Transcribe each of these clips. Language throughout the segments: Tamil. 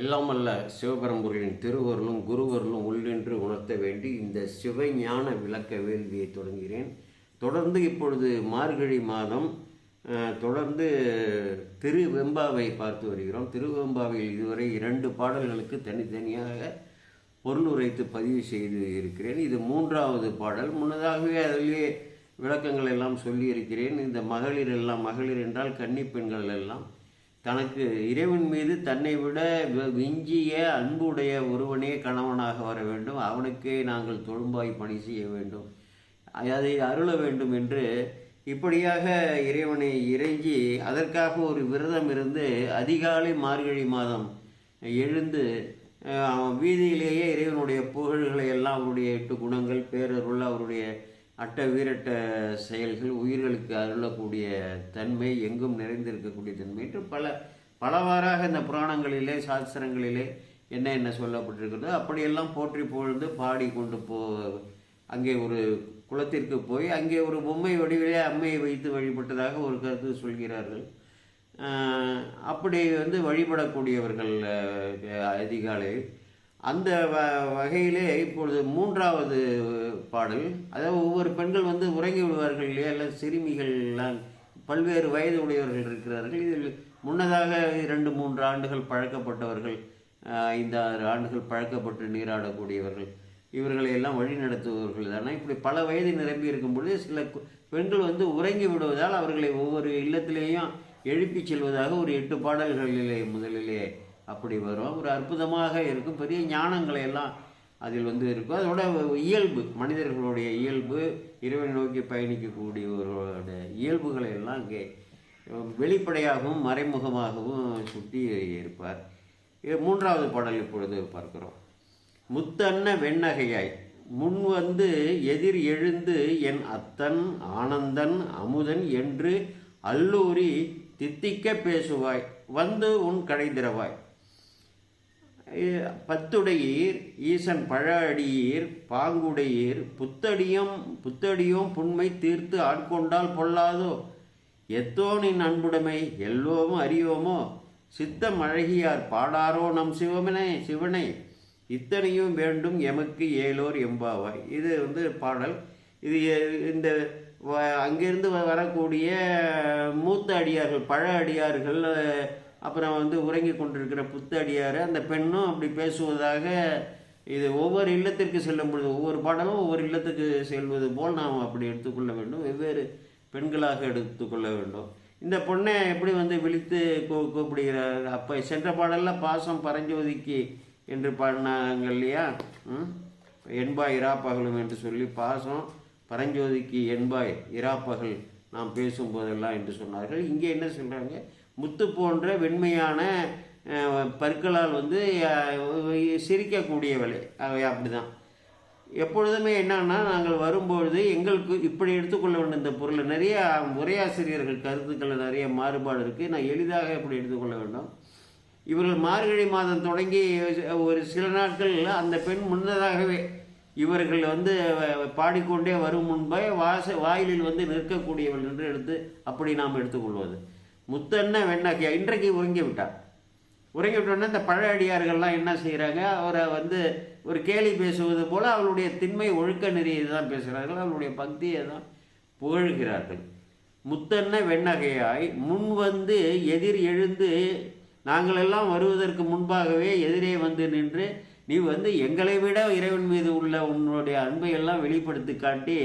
எல்லாம் அல்ல சிவபரம்பொருளின் திருவருளும் குருவருளும் உள்ளென்று உணர்த்த வேண்டி இந்த சிவஞான விளக்க வேள்வியை தொடங்குகிறேன். தொடர்ந்து இப்பொழுது மார்கழி மாதம் தொடர்ந்து திருவெம்பாவை பார்த்து வருகிறோம். திருவெம்பாவையில் இதுவரை இரண்டு பாடல்களுக்கு தனித்தனியாக பொருள் உரைத்து பதிவு செய்து இருக்கிறேன். இது மூன்றாவது பாடல். முன்னதாகவே அதிலே விளக்கங்கள் எல்லாம் சொல்லியிருக்கிறேன். இந்த மகளிர் எல்லாம் மகளிர் என்றால் கன்னி பெண்கள் எல்லாம் தனக்கு இறைவன் மீது தன்னை விட விஞ்சிய அன்புடைய ஒருவனே கணவனாக வர வேண்டும். அவனுக்கே நாங்கள் தொழும்பாய் பணி செய்ய வேண்டும். அதை அருள வேண்டும் என்று இப்படியாக இறைவனை இறைஞ்சி அதற்காக ஒரு விரதம் இருந்து அதிகாலை மார்கழி மாதம் எழுந்து அவன் வீதியிலேயே இறைவனுடைய புகழ்களை எல்லாம் அவருடைய எட்டு குணங்கள் பேரருள் அவருடைய அட்ட வீரட்ட செயல்கள் உயிர்களுக்கு அருளக்கூடிய தன்மை எங்கும் நிறைந்திருக்கக்கூடிய தன்மை என்று பல பலவாறாக இந்த புராணங்களிலே சாஸ்திரங்களிலே என்ன என்ன சொல்லப்பட்டிருக்கிறதோ அப்படியெல்லாம் போற்றி புகழ்ந்து பாடி கொண்டு போ அங்கே ஒரு குளத்திற்கு போய் அங்கே ஒரு பொம்மை வடிவிலே அம்மையை வைத்து வழிபட்டதாக ஒரு கருத்து சொல்கிறார்கள். அப்படி வந்து வழிபடக்கூடியவர்கள் அதிகாலையில் அதிகாலை அந்த வ வகையிலே இப்பொழுது மூன்றாவது பாடல் அதாவது ஒவ்வொரு பெண்கள் வந்து உறங்கி விடுவார்கள் இல்லையா இல்லை சிறுமிகள்லாம் பல்வேறு வயது உடையவர்கள் இருக்கிறார்கள். இதில் முன்னதாக இரண்டு மூன்று ஆண்டுகள் பழக்கப்பட்டவர்கள் ஆஹ், ஐந்து ஆறு ஆண்டுகள் பழக்கப்பட்டு நீராடக்கூடியவர்கள் இவர்களை எல்லாம் வழி நடத்துபவர்கள் தானே. இப்படி பல வயது நிரம்பி இருக்கும் பொழுது சில பெண்கள் வந்து உறங்கி விடுவதால் அவர்களை ஒவ்வொரு இல்லத்திலேயும் எழுப்பிச் செல்வதாக ஒரு எட்டு பாடல்களிலே முதலிலே அப்படி வரும். ஒரு அற்புதமாக இருக்கும். பெரிய ஞானங்களை எல்லாம் அதில் வந்து இருக்கும். அதோட இயல்பு மனிதர்களுடைய இயல்பு இறைவனை நோக்கி பயணிக்கக்கூடியவர்களுடைய இயல்புகளை எல்லாம் இங்கே வெளிப்படையாகவும் மறைமுகமாகவும் சுட்டி இருப்பார். இது மூன்றாவது பாடல் இப்பொழுது பார்க்கிறோம். முத்தன்ன வெண்ணகையாய் முன் வந்து எதிர் எழுந்து என் அத்தன் ஆனந்தன் அமுதன் என்று அல்லூரி தித்திக்க பேசுவாய் வந்து உன் கடைந்திரவாய். பத்துடையீர் ஈசன் பழ அடியீர் பாங்குடையீர் புத்தடியும் புத்தடியும் புண்மை தீர்த்து ஆட்கொண்டால் பொல்லாதோ? எத்தோனின் அன்புடைமை எல்லோமோ அறியோமோ சித்தம் அழகியார் பாடாரோ நம் சிவமனே சிவனை. இத்தனையும் வேண்டும் எமக்கு ஏலோர் எம்பாவாய். இது வந்து பாடல். இது இந்த வ- அங்கிருந்து வரக்கூடிய மூத்த அடியார்கள் பழ அடியார்கள் அப்புறம் வந்து உறங்கி கொண்டிருக்கிற புத்தடியார் அந்த பெண்ணும் அப்படி பேசுவதாக இது ஒவ்வொரு இல்லத்திற்கு செல்லும் பொழுது ஒவ்வொரு பாடலும் ஒவ்வொரு இல்லத்துக்கு செல்வது போல் நாம் அப்படி எடுத்துக்கொள்ள வேண்டும். வெவ்வேறு பெண்களாக எடுத்துக்கொள்ள வேண்டும். இந்த பொண்ணை எப்படி வந்து விழித்து கூ கூப்பிடுகிறார்? அப்போ சென்ற பாடலில் பாசம் பரஞ்சோதிக்கு என்று பாடினாங்க இல்லையா? ம்? என்பாய் இராப்பகலும் என்று சொல்லி பாசம் பரஞ்சோதிக்கு என்பாய் இராப்பகல் நாம் பேசும்போதெல்லாம் என்று சொன்னார்கள். இங்கே என்ன சொல்கிறாங்க முத்து போன்ற வெண்மையான பற்களால் வந்து அஹ், சிரிக்கக்கூடியவளை. அவை அப்படிதான். எப்பொழுதுமே என்னன்னா நாங்கள் வரும்பொழுது எங்களுக்கு இப்படி எடுத்துக்கொள்ள வேண்டும் இந்த பொருளை. நிறைய உரையாசிரியர்கள் கருத்துக்களில் நிறைய மாறுபாடு இருக்குது நான் எளிதாக எப்படி எடுத்துக்கொள்ள வேண்டும். இவர்கள் மார்கழி மாதம் தொடங்கி ஒரு சில நாட்கள் அந்த பெண் முன்னதாகவே இவர்கள் வந்து பாடிக்கொண்டே வரும் முன்பே வாச வாயிலில் வந்து நிற்கக்கூடியவள் என்று எடுத்து அப்படி நாம் எடுத்துக்கொள்வது முத்தன்ன வெண்ணகையா இன்றைக்கு உறங்கி விட்டார் உறங்கி விட்டோன்னே இந்த பழ அடியார்கள்லாம் என்ன செய்கிறாங்க அவரை வந்து ஒரு கேலி பேசுவது போல் அவளுடைய திண்மை ஒழுக்க நெறியை தான் பேசுகிறார்கள் அவளுடைய பக்தியை தான் புகழ்கிறார்கள். முத்தன்ன வெண்ணகையாய் முன் வந்து எதிர் எழுந்து நாங்களெல்லாம் வருவதற்கு முன்பாகவே எதிரே வந்து நின்று நீ வந்து எங்களை விட இறைவன் மீது உள்ள உன்னுடைய அன்பை எல்லாம் வெளிப்படுத்தி காட்டி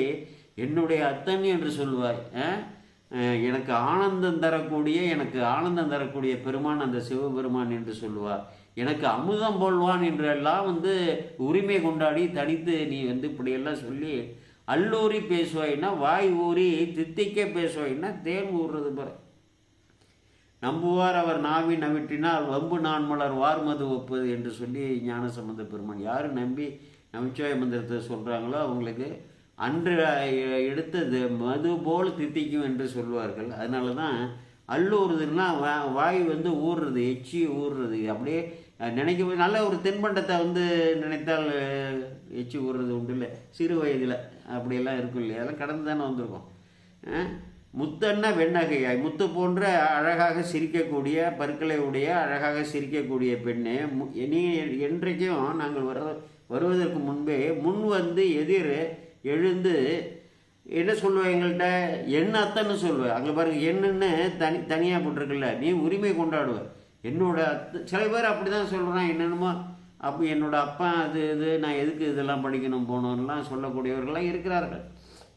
என்னுடைய அத்தன் என்று சொல்வாய். ஆ? எனக்கு ஆனந்தம் தரக்கூடிய எனக்கு ஆனந்தம் தரக்கூடிய பெருமான் அந்த சிவபெருமான் என்று சொல்லுவார். எனக்கு அமுதம் போல்வான் என்றெல்லாம் வந்து உரிமை கொண்டாடி தனித்து நீ வந்து இப்படியெல்லாம் சொல்லி அல்லூரி பேசுவாயின்னா வாய் ஊறி தித்திக்க பேசுவாயின்னா தேன் ஊறுறது பாரு. நம்புவார் அவர் நாவி நவிட்டினால் வம்பு நான் மலர் வார்மது ஒப்பது என்று சொல்லி ஞான சம்பந்த பெருமான் யார் நம்பி நமச்சிவாய மந்திரத்தை சொல்கிறாங்களோ அவங்களுக்கு அன்று எடுத்தது மது போல் தித்திக்கும் என்று சொல்வார்கள். அதனால தான் அள்ளூறுதுன்னா வா வாய் வந்து ஊறுறது எச்சி ஊறுறது. அப்படியே நினைக்கும் நல்ல ஒரு தின்பண்டத்தை வந்து நினைத்தால் எச்சி ஊறுறது உண்டு இல்லை. சிறு வயதில் அப்படியெல்லாம் இருக்கும் இல்லையா? அதெல்லாம் கடந்து தானே வந்திருக்கோம். முத்தன்னா முத்தன்ன வெண்ணகையாய். முத்து போன்ற அழகாக சிரிக்கக்கூடிய பற்களை உடைய அழகாக சிரிக்கக்கூடிய பெண்ணே இனி நீ என்றைக்கும் நாங்கள் வர வருவதற்கு முன்பே முன் வந்து எதிர் எழுந்து என்ன சொல்லுவேன் எங்கள்கிட்ட? என் அத்தைன்னு சொல்லுவேன். அங்கே பாருங்க என்னன்னு தனி தனியாக போட்டிருக்குல்ல. நீ உரிமை கொண்டாடுவ. என்னோட அத்தை சில பேர் அப்படி தான் சொல்கிறான் என்னென்னமோ அப்போ என்னோடய அப்பா அது இது நான் எதுக்கு இதெல்லாம் படிக்கணும் போகணும்லாம் சொல்லக்கூடியவர்கள்லாம் இருக்கிறார்கள்.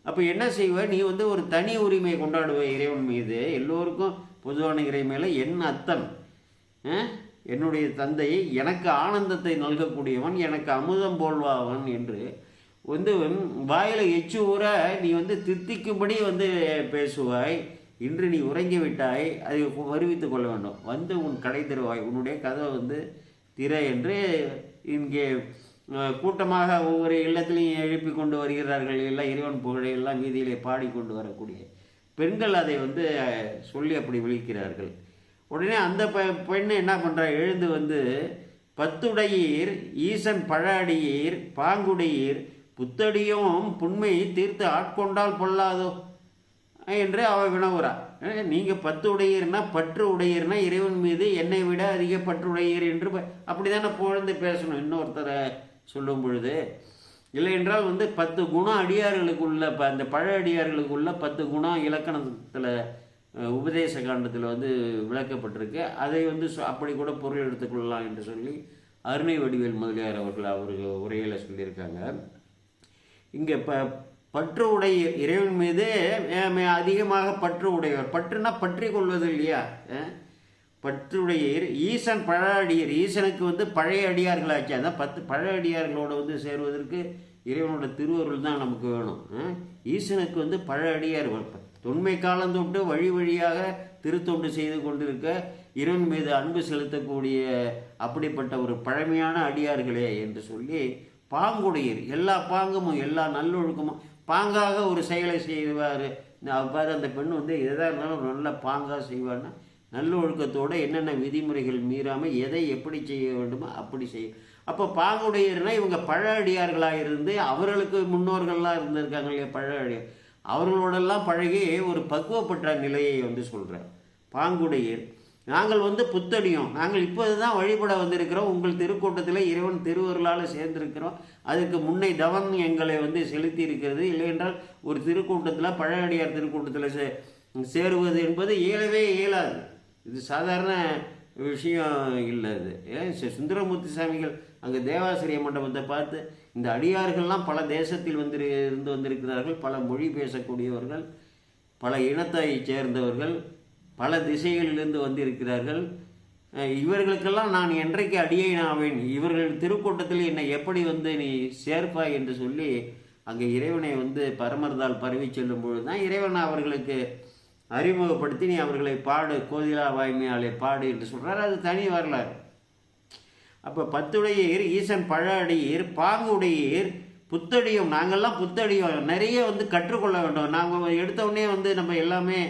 அப்போ என்ன செய்வ? நீ வந்து ஒரு தனி உரிமை கொண்டாடுவ இறைவன் மீது. எல்லோருக்கும் பொதுவான இறை மேலே என் அத்தன் என்னுடைய தந்தை எனக்கு ஆனந்தத்தை நல்கக்கூடியவன் எனக்கு அமுதம் போல்வாவன் என்று வந்து வாயில் எச்சு ஊற நீ வந்து தித்திக்கும்படி வந்து பேசுவாய். இன்று நீ உறங்கி விட்டாய். அதை வருவித்து கொள்ள வேண்டும். வந்து உன் கடை தருவாய். உன்னுடைய கதை வந்து திற என்று இங்கே கூட்டமாக ஒவ்வொரு இல்லத்திலையும் எழுப்பி கொண்டு வருகிறார்கள். எல்லாம் இறைவன் புகழை எல்லாம் வீதியிலே பாடிக்கொண்டு வரக்கூடிய பெண்கள் அதை வந்து சொல்லி அப்படி விழிக்கிறார்கள். உடனே அந்த பெ பெண் என்ன பண்ணுறா எழுந்து வந்து பத்துடையீர் ஈசன் பழ அடியீர் பாங்குடையீர் புத்தடியும் புண்மை தீர்த்து ஆட்கொண்டால் பொல்லாதோ? என்று அவ வினவுறா. நீங்கள் நீங்க பத்து உடையீர்னா பற்று உடையீர்னா இறைவன் மீது என்னை விட அதிக பற்று உடையீர் என்று ப- அப்படிதானே புகழ்ந்து பேசணும் இன்னொருத்தரை சொல்லும் பொழுது. இல்லை என்றால் வந்து பத்து குணம் அடியார்களுக்குள்ள இப்போ அந்த பழ அடியார்களுக்குள்ள பத்து குணம் இலக்கணத்தில் உபதேச காண்டத்தில் வந்து விளக்கப்பட்டிருக்கு. அதை வந்து அப்படி கூட பொருள் எடுத்துக்கொள்ளலாம் என்று சொல்லி அருணை வடிவேல் முதலியார் அவர்கள் அவர்கள் உரையில் சொல்லியிருக்காங்க. இங்கே ப பற்று உடைய இறைவன் மீது அதிகமாக பற்று உடையவர். பற்றுனா பற்றி கொள்வது இல்லையா? பற்றுடைய ஈசன் பழ அடியர் ஈசனுக்கு வந்து பழைய அடியார்களாச்சு. அதான் பத்து பழைய அடியார்களோடு வந்து சேருவதற்கு இறைவனோட திருவருள் தான் நமக்கு வேணும். ஈசனுக்கு வந்து பழைய அடியார் தொன்மை காலந்தொட்டு வழி வழியாக திருத்தொண்டு செய்து கொண்டிருக்க இறைவன் மீது அன்பு செலுத்தக்கூடிய அப்படிப்பட்ட ஒரு பழமையான அடியார்களே என்று சொல்லி பாங்குடையர். எல்லா பாங்கமும் எல்லா நல்லொழுக்கமும். பாங்காக ஒரு செயலை செய்வார். அவ்வாறு அந்த பெண் வந்து எதாக இருந்தாலும் நல்ல பாங்காக செய்வார்னா நல்லொழுக்கத்தோடு என்னென்ன விதிமுறைகள் மீறாமல் எதை எப்படி செய்ய வேண்டுமோ அப்படி செய்ய அப்போ பாங்குடையர்னா இவங்க பழ அடியார்களாக இருந்து அவர்களுக்கு முன்னோர்கள்லாம் இருந்திருக்காங்க இல்லையா பழ அடியார் அவர்களோடெல்லாம் பழகி ஒரு பக்குவப்பட்ட நிலையை வந்து சொல்கிறார் பாங்குடையர் நாங்கள் வந்து புத்தடியும் நாங்கள் இப்போது தான் வழிபட வந்திருக்கிறோம். உங்கள் திருக்கூட்டத்தில் இறைவன் திருவருளால் சேர்ந்திருக்கிறோம். அதுக்கு முன்னை தவம் எங்களை வந்து செலுத்தி இருக்கிறது இல்லையென்றால் ஒரு திருக்கூட்டத்தில் பழையடியார் திருக்கூட்டத்தில் சே சேருவது என்பது இயலவே இயலாது. இது சாதாரண விஷயம் இல்லை இது. ஏன்? சுந்தரமூர்த்தி சாமிகள் அங்கே தேவாசிரிய மண்டபத்தை பார்த்து இந்த அடியார்கள்லாம் பல தேசத்தில் வந்து இருந்து வந்திருக்கிறார்கள். பல மொழி பேசக்கூடியவர்கள் பல இனத்தை சேர்ந்தவர்கள் பல திசைகளிலிருந்து வந்திருக்கிறார்கள். இவர்களுக்கெல்லாம் நான் என்றைக்கு அடியேன் ஆவேன் இவர்கள் திருக்கூட்டத்தில் என்னை எப்படி வந்து நீ சேர்ப்பாய் என்று சொல்லி அங்கே இறைவனை வந்து பரமர்தால் பரவி செல்லும் பொழுது தான் இறைவன் அவர்களுக்கு அறிமுகப்படுத்தி நீ அவர்களை பாடு கோதிலா வாய்மையாலே பாடு என்று சொல்கிறார் அது தனி வரலாறு. அப்போ பத்துடையீர் ஈசன் பழ அடியீர் பாங்குடையீர் புத்தடியும் நாங்கள்லாம் புத்தடியும் நிறைய வந்து கற்றுக்கொள்ள வேண்டும். நாங்கள் எடுத்தவுடனே வந்து நம்ம எல்லாமே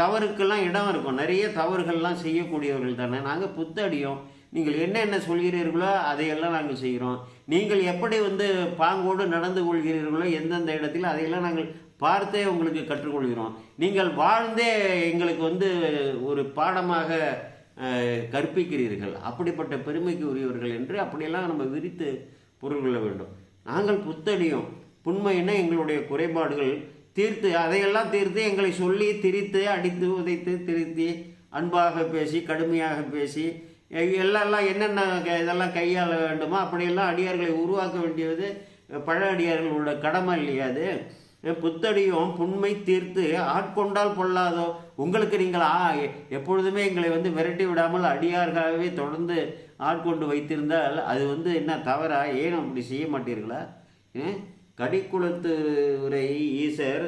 தவறுக்கெல்லாம் இடம் இருக்கும். நிறைய தவறுகள்லாம் செய்யக்கூடியவர்கள் தானே. நாங்கள் புத்தடியும். நீங்கள் என்னென்ன சொல்கிறீர்களோ அதையெல்லாம் நாங்கள் செய்கிறோம். நீங்கள் எப்படி வந்து பாங்கோடு நடந்து கொள்கிறீர்களோ எந்தெந்த இடத்தில் அதையெல்லாம் நாங்கள் பார்த்தே உங்களுக்கு கற்றுக்கொள்கிறோம். நீங்கள் வாழ்ந்தே எங்களுக்கு வந்து ஒரு பாடமாக கற்பிக்கிறீர்கள். அப்படிப்பட்ட பெருமைக்கு உரியவர்கள் என்று அப்படியெல்லாம் நம்ம விரித்து பொருள் கொள்ள வேண்டும். நாங்கள் புத்தடியும். புண்மைன்னா எங்களுடைய குறைபாடுகள் தீர்த்து அதையெல்லாம் தீர்த்து எங்களை சொல்லி திரித்து அடித்து உதைத்து திருத்தி அன்பாக பேசி கடுமையாக பேசி எல்லாம் என்னென்ன க- இதெல்லாம் கையாள வேண்டுமோ அப்படியெல்லாம் அடியார்களை உருவாக்க வேண்டியது பழ அடியார்களோட கடமை இல்லையா அது? புத்தடியும் புண்மை தீர்த்து ஆட்கொண்டால் பொல்லாதோ? உங்களுக்கு நீங்கள் ஆ எப்பொழுதுமே எங்களை வந்து விரட்டி விடாமல் அடியார்களாகவே தொடர்ந்து ஆட்கொண்டு வைத்திருந்தால் அது வந்து என்ன தவறா? ஏன் அப்படி செய்ய மாட்டீர்களா? ஏன்? கடிக்குளத்துறை ஈசர்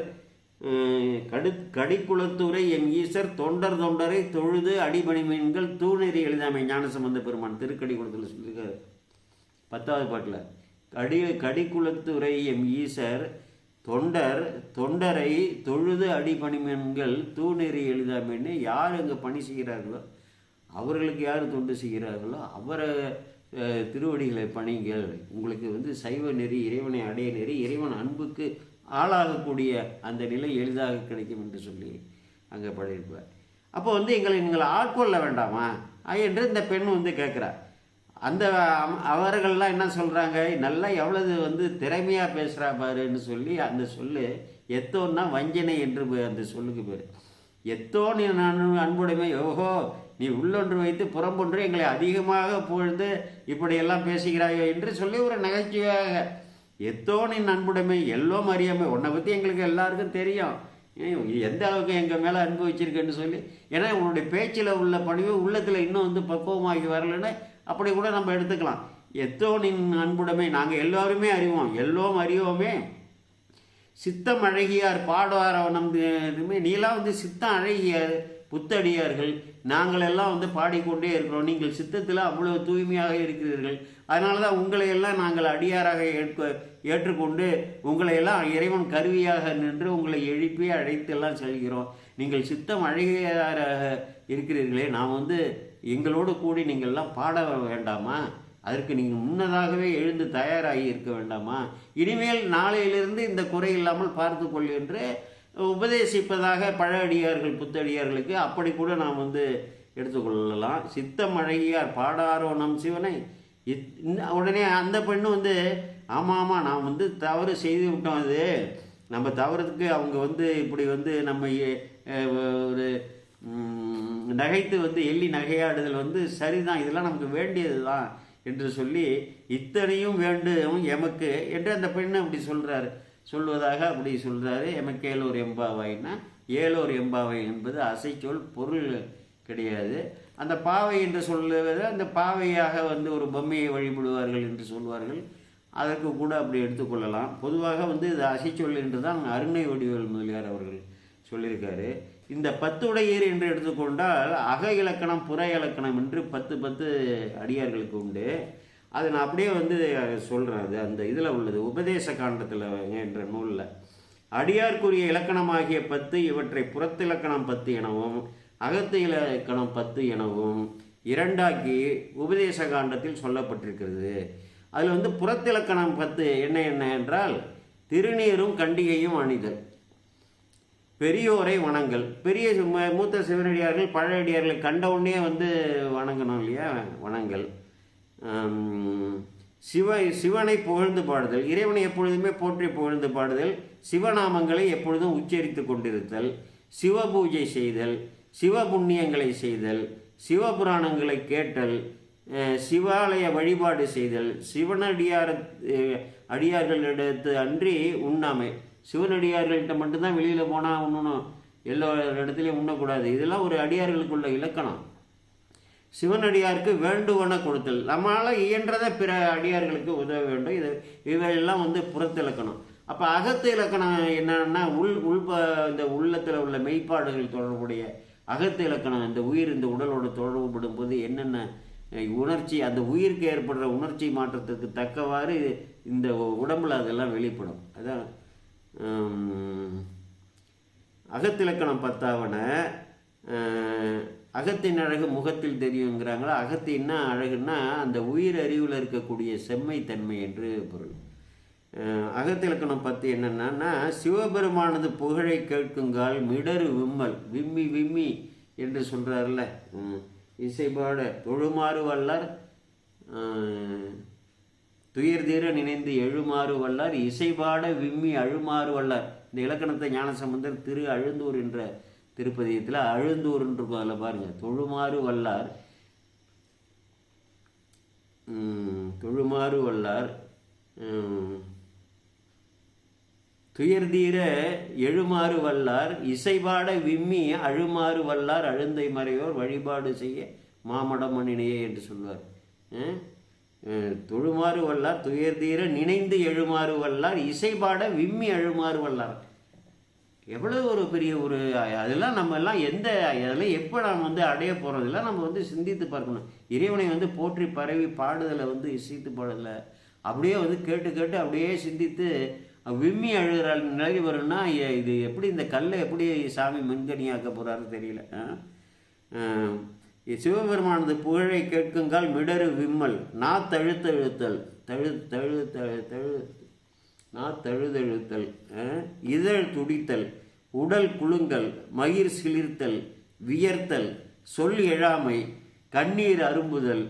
கடு கடிக்குளத்துறை எம் ஈசர் தொண்டர் தொண்டரை தொழுது அடிபணி மீன்கள் தூணெறி எழுதாமை ஞானசம்பந்த பெருமான் திருக்கடிக்குளத்தில் சொல்லியிருக்காரு பத்தாவது பாட்டில் கடி கடிக்குளத்துறை எம் ஈசர் தொண்டர் தொண்டரை தொழுது அடிபணிமென்கள் தூணெறி எழுதாமைன்னு யார் அங்கே பணி செய்கிறார்களோ அவர்களுக்கு யார் தொண்டு செய்கிறார்களோ அவரை திருவடிகளை பணிங்கள் உங்களுக்கு வந்து சைவ நெறி இறைவனை அடைய நெறி இறைவன் அன்புக்கு ஆளாகக்கூடிய அந்த நிலை எளிதாக கிடைக்கும் என்று சொல்லி அங்கே பாடியிருப்பார் அப்போ வந்து எங்களை நீங்கள் ஆட்கொள்ள வேண்டாமா? என்று இந்த பெண் வந்து கேட்குறா. அந்த அம்- அவர்கள்லாம் என்ன சொல்கிறாங்க நல்லா எவ்வளவு வந்து திறமையாக பேசுகிறா பாருன்னு சொல்லி அந்த சொல்லு எத்தோன்னா வஞ்சனை என்று அந்த சொல்லுக்கு பேர். எத்தோன்னு நான் அன்புடைமை? ஓஹோ நீ உள்ளொன்று வைத்து புறம்பொன்று எங்களை அதிகமாக புகழ்ந்து இப்படியெல்லாம் பேசுகிறாயோ என்று சொல்லி ஒரு நகைச்சுவையாக எத்தோனின் அன்புடைமை எல்லோம் அறியாமை உன்னை பற்றி எங்களுக்கு எல்லாருக்கும் தெரியும். எந்த அளவுக்கு எங்கள் மேலே அனுபவிச்சிருக்கேன்னு சொல்லி. ஏன்னா உன்னுடைய பேச்சில் உள்ள பணிவு உள்ளத்தில் இன்னும் வந்து பக்குவமாகி வரலன்னு அப்படி கூட நம்ம எடுத்துக்கலாம். எத்தோனின் அன்புடைமை நாங்கள் எல்லோருமே அறிவோம். எல்லோரும் அறிவோமே சித்தம் அழகியார் பாடுவாரவனம் இதுமே நீலாம் வந்து சித்தம் அழகியார். புத்தடியார்கள். நாங்கள் எல்லாம் வந்து பாடிக்கொண்டே இருக்கிறோம். நீங்கள் சித்தத்தில் அவ்வளவு தூய்மையாக இருக்கிறீர்கள். அதனால தான் உங்களையெல்லாம் நாங்கள் அடியாராக ஏற்க ஏற்றுக்கொண்டு உங்களையெல்லாம் இறைவன் கருவியாக நின்று உங்களை எழுப்பி அழைத்து எல்லாம் செல்கிறோம். நீங்கள் சித்தம் அழகியாராக இருக்கிறீர்களே நான் வந்து எங்களோடு கூடி நீங்கள் எல்லாம் பாட வேண்டாமா? அதற்கு நீங்கள் முன்னதாகவே எழுந்து தயாராகி இருக்க வேண்டாமா? இனிமேல் நாளையிலிருந்து இந்த குறை இல்லாமல் பார்த்து கொள் என்று உபதேசிப்பதாக பழஅடியார்கள் புத்தடியார்களுக்கு அப்படி கூட நாம் வந்து எடுத்துக்கொள்ளலாம். சித்தம் அழகியார் பாடாரோ நம் சிவனை இத்- உடனே அந்த பெண்ணு வந்து ஆமாம் ஆமாம் நான் வந்து தவறு செய்து விட்டோம் அது நம்ம தவறுக்கு அவங்க வந்து இப்படி வந்து நம்ம ஒரு நகைத்து வந்து எள்ளி நகையாடுதல் வந்து சரிதான். இதெல்லாம் நமக்கு வேண்டியது தான் என்று சொல்லி இத்தனையும் வேண்டும் எமக்கு என்று அந்த பெண்ணை அப்படி சொல்கிறாரு சொல்வதாக அப்படி சொல்கிறாரு எமக்கு ஏலோர் ஏலூர் எம்பாவை என்பது அசைச்சொல் பொருள் கிடையாது. அந்த பாவை என்று சொல்லுவது அந்த பாவையாக வந்து ஒரு பொம்மையை வழிபடுவார்கள் என்று சொல்வார்கள். அதற்கு கூட அப்படி எடுத்துக்கொள்ளலாம் பொதுவாக வந்து இது அசைச்சொல் என்று தான் அருணை வடிவேல் முதலியார் அவர்கள் சொல்லியிருக்காரு. இந்த பத்துடையீர் என்று எடுத்துக்கொண்டால் அக இலக்கணம் புற இலக்கணம் என்று பத்து பத்து அடியார்களுக்கு உண்டு. அது நான் அப்படியே வந்து சொல்கிறேன் அது அந்த இதில் உள்ளது. உபதேச காண்டத்தில் என்ற நூலில் அடியார்க்குரிய இலக்கணமாகிய பத்து இவற்றை புறத்திலக்கணம் பத்து எனவும் அகத்து இலக்கணம் பத்து எனவும் இரண்டாக்கி உபதேச காண்டத்தில் சொல்லப்பட்டிருக்கிறது. அதில் வந்து புறத்திலக்கணம் பத்து என்ன என்ன என்றால் திருநீரும் கண்டிகையும் அணிதல் பெரியோரை வணங்கல். பெரிய மூத்த சிவனடியார்கள் பழையடியார்களை கண்ட உடனே வந்து வணங்கணும் இல்லையா? வணங்கல். சிவ சிவனை புகழ்ந்து பாடுதல் இறைவனை எப்பொழுதுமே போற்றி புகழ்ந்து பாடுதல் சிவநாமங்களை எப்பொழுதும் உச்சரித்து கொண்டிருத்தல் சிவபூஜை செய்தல் சிவ புண்ணியங்களை செய்தல் சிவபுராணங்களை கேட்டல் சிவாலய வழிபாடு செய்தல் சிவனடியார அடியார்களிடத்து அன்றி உண்ணாமை. சிவனடியார்கள்ட்ட மட்டும்தான் வெளியில் போனால் உண்ணணும். எல்லா இடத்துலையும் உண்ணக்கூடாது. இதெல்லாம் ஒரு அடியார்களுக்குள்ள இலக்கணம். சிவனடியாருக்கு வேண்டுவன கொடுத்தல். நம்மளால் இயன்றதை பிற அடியார்களுக்கு உதவ வேண்டும். இது இவையெல்லாம் வந்து புறத்திலக்கணம். அப்போ அகத்து இலக்கணம் என்னன்னா உள் உள் இந்த உள்ளத்தில் உள்ள மெய்ப்பாடுகள் தொடர்புடைய அகத்து இலக்கணம். இந்த உயிர் இந்த உடலோடு தொடர்புபடும் போது என்னென்ன உணர்ச்சி அந்த உயிருக்கு ஏற்படுற உணர்ச்சி மாற்றத்துக்கு தக்கவாறு இந்த உடம்புல அதெல்லாம் வெளிப்படும். அதான் அகத்திலக்கணம் பத்தாவன அகத்தின் அழகு முகத்தில் தெரியுங்கிறாங்களா? அகத்தின்னா அழகுன்னா அந்த உயிர் அறிவில் இருக்கக்கூடிய செம்மைத்தன்மை என்று பொருள். அகத்திலக்கணம் பற்றி என்னென்னா சிவபெருமானது புகழை கேட்குங்கால் மிடரு விம்மல் விம்மி விம்மி என்று சொல்கிறார்ல இசைபாட தொழுமாறு வல்லார் துயர் தீர நினைந்து எழுமாறு வல்லார் இசைபாட விம்மி அழுமாறு வல்லார். இந்த இலக்கணத்தை ஞானசம்பந்தர் திரு அழுந்தூர் என்ற திருப்பதியத்தில் அழுந்தூர் என்று அதில் பாருங்கள் தொழுமாறு வல்லார். தொழுமாறு வல்லார். துயர்தீர எழுமாறு வல்லார். இசைபாட விம்மி அழுமாறு வல்லார். அழுந்தை மறையோர் வழிபாடு செய்ய மாமடம் மணினையே என்று சொல்வார். தொழுமாறு வல்லார். துயர்தீர நினைந்து எழுமாறு வல்லார். இசைபாட விம்மி அழுமாறு வல்லார். எவ்வளவு ஒரு பெரிய ஒரு அதெல்லாம் நம்ம எல்லாம் எந்த அதெல்லாம் எப்போ நாம் வந்து அடைய போகிறோம் இதெல்லாம் நம்ம வந்து சிந்தித்து பார்க்கணும். இறைவனை வந்து போற்றி பரவி பாடுதலை வந்து இசைத்து பாடலை. அப்படியே வந்து கேட்டு கேட்டு அப்படியே சிந்தித்து விம்மி அழுகிற நிலை வரும்னா இது எப்படி இந்த கல்லை எப்படி சாமி மின்கனியாக்க போகிறாரு தெரியல. சிவபெருமானது புகழை கேட்குங்கால் மிடரு விம்மல் நா தழுத்தழுத்தல் தழு தழு தழு தழு நான் தழுதழுத்தல் இதழ் துடித்தல் உடல் குழுங்கல் மயிர் சிலிர்த்தல் வியர்த்தல் சொல் எழாமை கண்ணீர் அரும்புதல்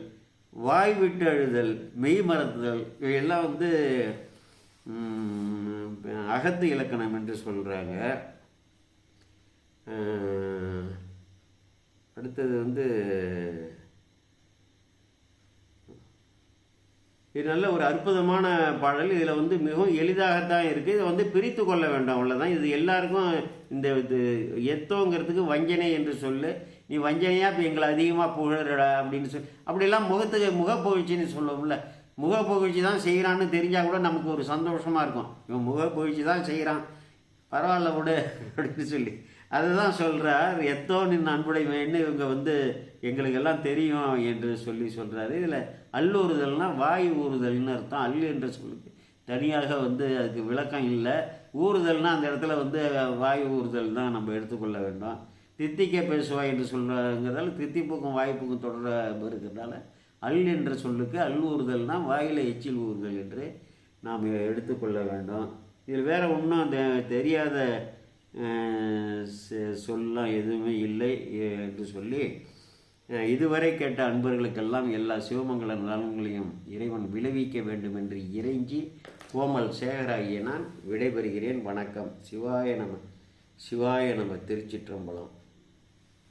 வாய் விட்டு அழுதல் மெய் மறந்துதல் இவையெல்லாம் வந்து அகத்து இலக்கணம் என்று சொல்கிறாங்க அடுத்தது வந்து இது நல்ல ஒரு அற்புதமான பாடல். இதில் வந்து மிகவும் எளிதாகத்தான் இருக்குது இதை வந்து பிரித்து கொள்ள வேண்டாம் அவ்வளோதான் இது எல்லாருக்கும் இந்த இது எத்தோங்கிறதுக்கு வஞ்சனை என்று சொல்லு. நீ வஞ்சனையாக இப்போ எங்களை அதிகமாக புகழடா அப்படின்னு சொல்லி அப்படிலாம் முகத்துக்கு முகப்புகழ்ச்சின்னு சொல்லுவோம்ல. முகப்புகழ்ச்சி தான் செய்கிறான்னு தெரிஞ்சால் கூட நமக்கு ஒரு சந்தோஷமாக இருக்கும். இவன் முகப்புகழ்ச்சி தான் செய்கிறான் பரவாயில்ல விடு அப்படின்னு சொல்லி. அதுதான் சொல்கிறார் எத்தோ நின் அன்புடைமைன்னு இவங்க வந்து எங்களுக்கெல்லாம் தெரியும் என்று சொல்லி சொல்கிறாரு இதில் அல்லுறுதல்னால் வாய் ஊறுதல்னு அர்த்தம். அல்லு என்ற சொல்லுக்கு தனியாக வந்து அதுக்கு விளக்கம் இல்லை. ஊறுதல்னால் அந்த இடத்துல வந்து வாய் ஊறுதல் தான் நம்ம எடுத்துக்கொள்ள வேண்டும். தித்திக்க பேசுவாய் என்று சொல்கிறாங்கிறதால தித்திப்புக்கும் வாய்ப்புக்கும் தொடர்பு இருக்கிறதால அல் என்ற சொல்லுக்கு அல் ஊறுதல்னால் வாயில் எச்சில் ஊறுதல் என்று நாம் எடுத்துக்கொள்ள வேண்டும். இதில் வேறு ஒன்றும் அந்த தெரியாத சொல்லாம் சொல்லலாம் எதுவுமே இல்லை என்று சொல்லி இதுவரை கேட்ட அன்பர்களுக்கெல்லாம் எல்லா சிவமங்கல நலன்களையும் இறைவன் விளைவிக்க வேண்டும் என்று இறைஞ்சி கோமல் சேகராகிய நான் விடைபெறுகிறேன். வணக்கம். சிவாய நம சிவாய நம திருச்சிற்றம்பலம்.